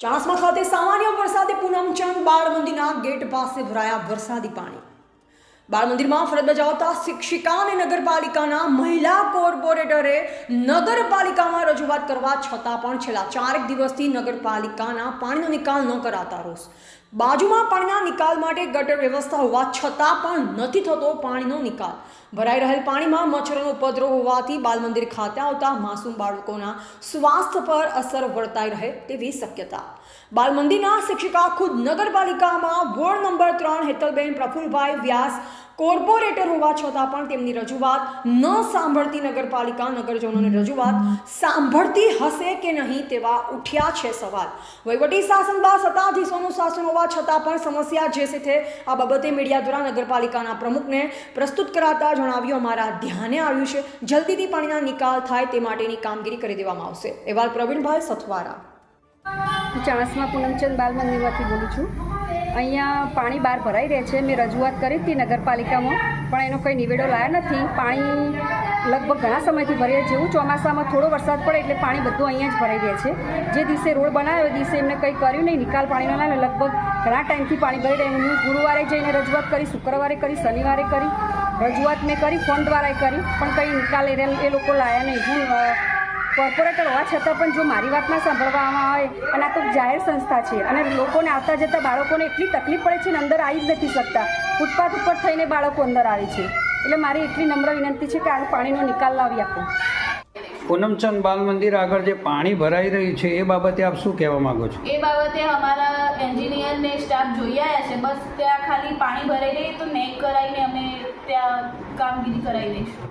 ચાણસ્મા ખાતે સામાન્ય વરસાદે પૂનમચંદ બાળ મંદિરના ગેટ પાસે ભરાયા વરસાદી પાણી. બાળ મંદિરમાં ફરજ બજાવતા શિક્ષિકા અને નગરપાલિકાના મહિલા કોર્પોરેટરે નગરપાલિકામાં રજૂઆત કરવા છતાં પણ છેલ્લા ચારેક દિવસથી નગરપાલિકાના પાણીનો નિકાલ ન કરાતા રોષ. બાજુમાં પાણીના નિકાલ માટે ગટર વ્યવસ્થા હોવા છતાં પણ નથી થતો પાણીનો નિકાલ. ભરાઈ રહેલ પાણીમાં મચ્છરોનો ઉપદ્રવ હોવાથી બાલમંદિર ખાતે આવતા માસૂમ બાળકોના સ્વાસ્થ્ય પર અસર વર્તાઈ રહે તેવી શક્યતા. બાલમંદિરના શિક્ષિકા ખુદ નગરપાલિકામાં વોર્ડ નંબર ત્રણ હેતલબેન પ્રફુલભાઈ વ્યાસ કોર્પોરેટર હોવા છતાં પણ તેમની રજૂઆત ન સાંભળતી નગરપાલિકા નગરજનોની રજૂઆત સાંભળતી હશે કે નહીં તેવા ઉઠ્યા છે સવાલ. વહીવટી શાસન બાદ સત્તાધીશોનું શાસન હોવા છતાં પણ સમસ્યા જે છે તે આ બાબતે મીડિયા દ્વારા નગરપાલિકાના પ્રમુખને પ્રસ્તુત કરાતા જણાવ્યું, અમારા ધ્યાને આવ્યું છે. જલ્દીથી પાણીના નિકાલ થાય તે માટેની કામગીરી કરી દેવામાં આવશે. એવા પ્રવીણભાઈ સથવારા. હું ચાણસ્મા પૂનમચંદ બાલ મંદિરમાંથી બોલું છું. અહીંયા પાણી બહાર ભરાઈ રહે છે. મેં રજૂઆત કરી હતી નગરપાલિકામાં, પણ એનો કંઈ નિવેડો લાયા નથી. પાણી લગભગ ઘણા સમયથી ભરે જેવું ચોમાસામાં થોડો વરસાદ પડે એટલે પાણી બધું અહીંયા જ ભરાઈ રહે છે. જે દિવસે રોડ બનાવ્યો દિવસે એમને કંઈ કર્યું નહીં. નિકાલ પાણીનો ના લગભગ ઘણા ટાઈમથી પાણી ભરી રહ્યું હું ગુરુવારે જઈને રજૂઆત કરી, શુક્રવારે કરી, શનિવારે કરી. રજૂઆત મેં કરી, ફોન દ્વારા કરી, પણ કંઈ નિકાલ એ લોકો લાયા નહીં. હું કોર્પોરેટર હોવા છતાં પણ જો મારી વાત ના સાંભળવામાં આવે અને આ તો જાહેર સંસ્થા છે અને લોકોને આવતા જતા બાળકોને એટલી તકલીફ પડે છે ને અંદર આવી જ નથી શકતા. ફૂટપાથ ઉપર થઈને બાળકો અંદર આવે છે. એટલે મારી એટલી નમ્ર વિનંતી છે કે આ પાણીનો નિકાલ લાવી આપો. પૂનમચંદ બાલ મંદિર આગળ જે પાણી ભરાઈ રહ્યું છે એ બાબતે આપ શું કહેવા માંગો છો? એ બાબતે અમારા એન્જિનિયર ને સ્ટાફ જોઈ આવ્યા છે. બસ ત્યાં ખાલી પાણી ભરાઈ રહી તો નેક કરાવીને અમે ત્યાં કામગીરી કરાવી દઈશું.